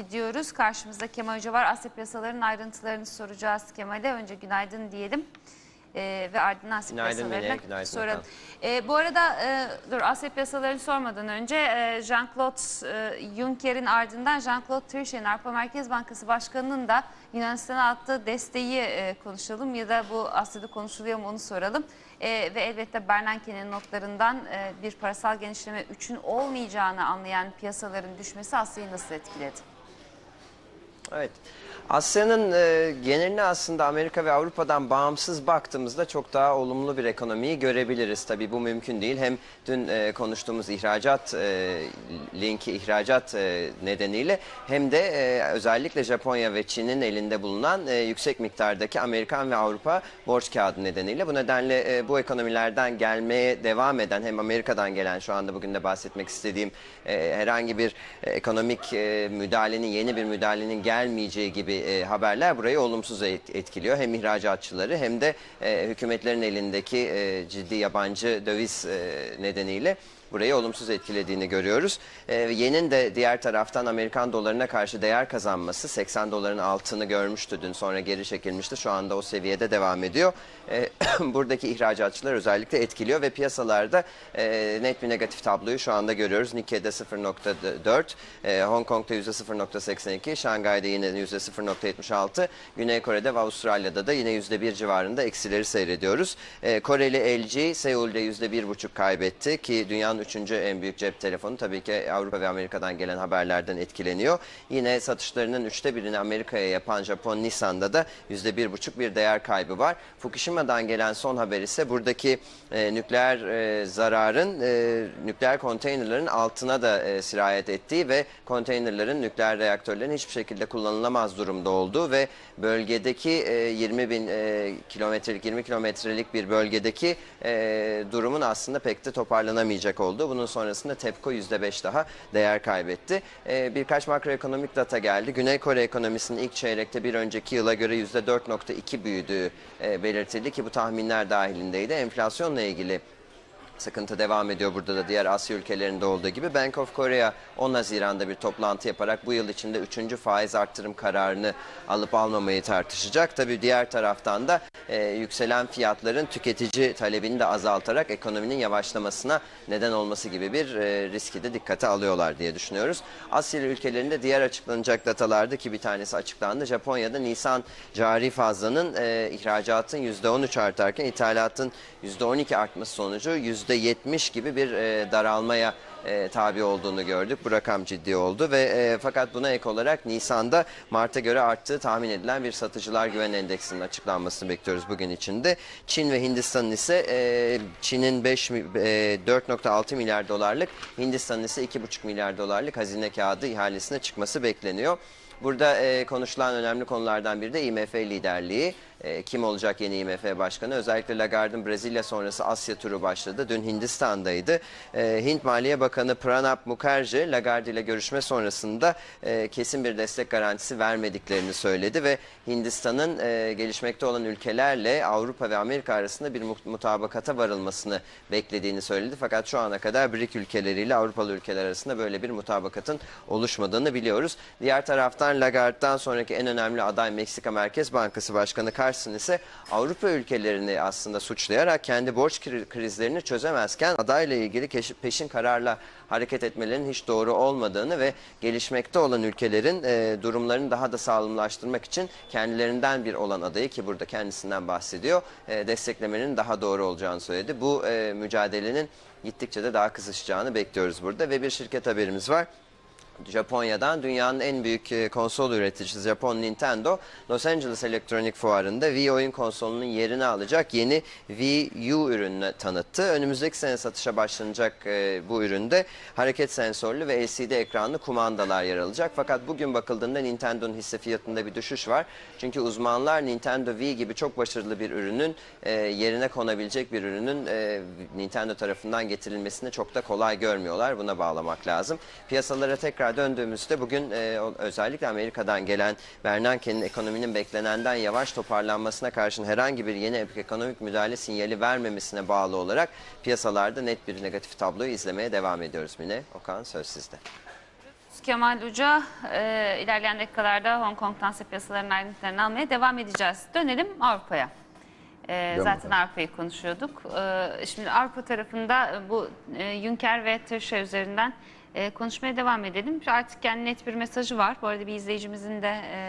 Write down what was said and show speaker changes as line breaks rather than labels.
gidiyoruz. Karşımızda Kemal Hoca var. Asya piyasalarının ayrıntılarını soracağız Kemal'e. Önce günaydın diyelim. Ee, ve ardından Asya
Günaydın
piyasalarına
günaydın
soralım. Ee, bu arada e, dur Asya piyasalarını sormadan önce e, Jean-Claude e, Juncker'in ardından Jean-Claude Trichet'in Avrupa Merkez Bankası Başkanı'nın da Yunanistan'a attığı desteği e, konuşalım ya da bu Asya'da konuşuluyor mu onu soralım. E, ve elbette Bernanke'nin notlarından e, bir parasal genişleme 3'ün olmayacağını anlayan piyasaların düşmesi Asya'yı nasıl etkiledi?
Evet. Asya'nın e, geneline aslında Amerika ve Avrupa'dan bağımsız baktığımızda çok daha olumlu bir ekonomiyi görebiliriz. Tabii bu mümkün değil. Hem dün e, konuştuğumuz ihracat e, linki ihracat e, nedeniyle hem de e, özellikle Japonya ve Çin'in elinde bulunan e, yüksek miktardaki Amerikan ve Avrupa borç kağıdı nedeniyle. Bu nedenle e, bu ekonomilerden gelmeye devam eden hem Amerika'dan gelen şu anda bugün de bahsetmek istediğim e, herhangi bir e, ekonomik e, müdahalenin yeni bir müdahalenin gelmeyeceği gibi e, haberler burayı olumsuz et- etkiliyor. Hem ihracatçıları hem de e, hükümetlerin elindeki e, ciddi yabancı döviz e, nedeniyle burayı olumsuz etkilediğini görüyoruz. E, yenin de diğer taraftan Amerikan dolarına karşı değer kazanması 80 doların altını görmüştü dün sonra geri çekilmişti. Şu anda o seviyede devam ediyor. E, buradaki ihracatçılar özellikle etkiliyor ve piyasalarda e, net bir negatif tabloyu şu anda görüyoruz. Nikkei'de 0.4, e, Hong Kong'da %0.82, Şangay'da yine %0.76, Güney Kore'de ve Avustralya'da da yine %1 civarında eksileri seyrediyoruz. E, Koreli LG Seul'de %1.5 kaybetti ki dünyanın üçüncü en büyük cep telefonu tabii ki Avrupa ve Amerika'dan gelen haberlerden etkileniyor. Yine satışlarının üçte birini Amerika'ya yapan Japon Nissan'da da %1.5 bir değer kaybı var. Fukushima'dan gelen son haber ise buradaki e, nükleer e, zararın e, nükleer konteynerların altına da e, sirayet ettiği ve konteynerların nükleer reaktörlerin hiçbir şekilde kullanılamaz durumda olduğu ve bölgedeki e, 20 bin e, kilometrelik 20 kilometrelik bir bölgedeki e, durumun aslında pek de toparlanamayacak olduğu. Bunun sonrasında TEPCO %5 daha değer kaybetti. E, birkaç makroekonomik data geldi. Güney Kore ekonomisinin ilk çeyrekte bir önceki yıla göre %4.2 büyüdüğü e, belirtildi ki bu tahminler dahilindeydi. Enflasyonla ilgili Sıkıntı devam ediyor burada da diğer Asya ülkelerinde olduğu gibi. Bank of Korea 10 Haziran'da bir toplantı yaparak bu yıl içinde 3. faiz arttırım kararını alıp almamayı tartışacak. Tabii diğer taraftan da e, yükselen fiyatların tüketici talebini de azaltarak ekonominin yavaşlamasına neden olması gibi bir e, riski de dikkate alıyorlar diye düşünüyoruz. Asya ülkelerinde diğer açıklanacak datalarda ki bir tanesi açıklandı. Japonya'da Nisan cari fazlanın e, ihracatın %13 artarken ithalatın %12 artması sonucu %70 gibi bir e, daralmaya e, tabi olduğunu gördük. Bu rakam ciddi oldu ve e, fakat buna ek olarak Nisan'da Mart'a göre arttığı tahmin edilen bir satıcılar güven endeksinin açıklanmasını bekliyoruz bugün içinde. Çin ve Hindistan'ın ise e, Çin'in 5 mi- e, 4.6 milyar dolarlık, Hindistan'ın ise 2.5 milyar dolarlık hazine kağıdı ihalesine çıkması bekleniyor. Burada e, konuşulan önemli konulardan biri de IMF liderliği. E, kim olacak yeni IMF başkanı? Özellikle Lagarde'ın Brezilya sonrası Asya turu başladı. Dün Hindistan'daydı. E, Hint Maliye Bakanı Pranab Mukherjee Lagarde ile görüşme sonrasında e, kesin bir destek garantisi vermediklerini söyledi ve Hindistan'ın e, gelişmekte olan ülkelerle Avrupa ve Amerika arasında bir mu- mutabakata varılmasını beklediğini söyledi. Fakat şu ana kadar BRIC ülkeleriyle Avrupalı ülkeler arasında böyle bir mutabakatın oluşmadığını biliyoruz. Diğer taraftan Lagarde'dan sonraki en önemli aday Meksika Merkez Bankası Başkanı Carson ise Avrupa ülkelerini aslında suçlayarak kendi borç kri- krizlerini çözemezken adayla ilgili peşin kararla hareket etmelerinin hiç doğru olmadığını ve gelişmekte olan ülkelerin e, durumlarını daha da sağlamlaştırmak için kendilerinden bir olan adayı ki burada kendisinden bahsediyor e, desteklemenin daha doğru olacağını söyledi. Bu e, mücadelenin gittikçe de daha kızışacağını bekliyoruz burada ve bir şirket haberimiz var. Japonya'dan dünyanın en büyük e, konsol üreticisi Japon Nintendo Los Angeles Elektronik Fuarı'nda Wii oyun konsolunun yerini alacak yeni Wii U ürününü tanıttı. Önümüzdeki sene satışa başlanacak e, bu üründe hareket sensörlü ve LCD ekranlı kumandalar yer alacak. Fakat bugün bakıldığında Nintendo'nun hisse fiyatında bir düşüş var. Çünkü uzmanlar Nintendo Wii gibi çok başarılı bir ürünün e, yerine konabilecek bir ürünün Nintendo tarafından getirilmesini çok da kolay görmüyorlar. Buna bağlamak lazım. Piyasalara tekrar döndüğümüzde bugün e, özellikle Amerika'dan gelen Bernanke'nin ekonominin beklenenden yavaş toparlanmasına karşın herhangi bir yeni ekonomik müdahale sinyali vermemesine bağlı olarak piyasalarda net bir negatif tabloyu izlemeye devam ediyoruz Mine. Okan söz sizde.
Kemal Uca. E, ilerleyen dakikalarda Hong Kong tahsil piyasalarının ayrıntılarını almaya devam edeceğiz. Dönelim Avrupa'ya. E, zaten. Avrupa'yı konuşuyorduk. E, şimdi Avrupa tarafında bu e, Juncker ve Trichet üzerinden e, konuşmaya devam edelim. Artık yani net bir mesajı var. Bu arada bir izleyicimizin de... e,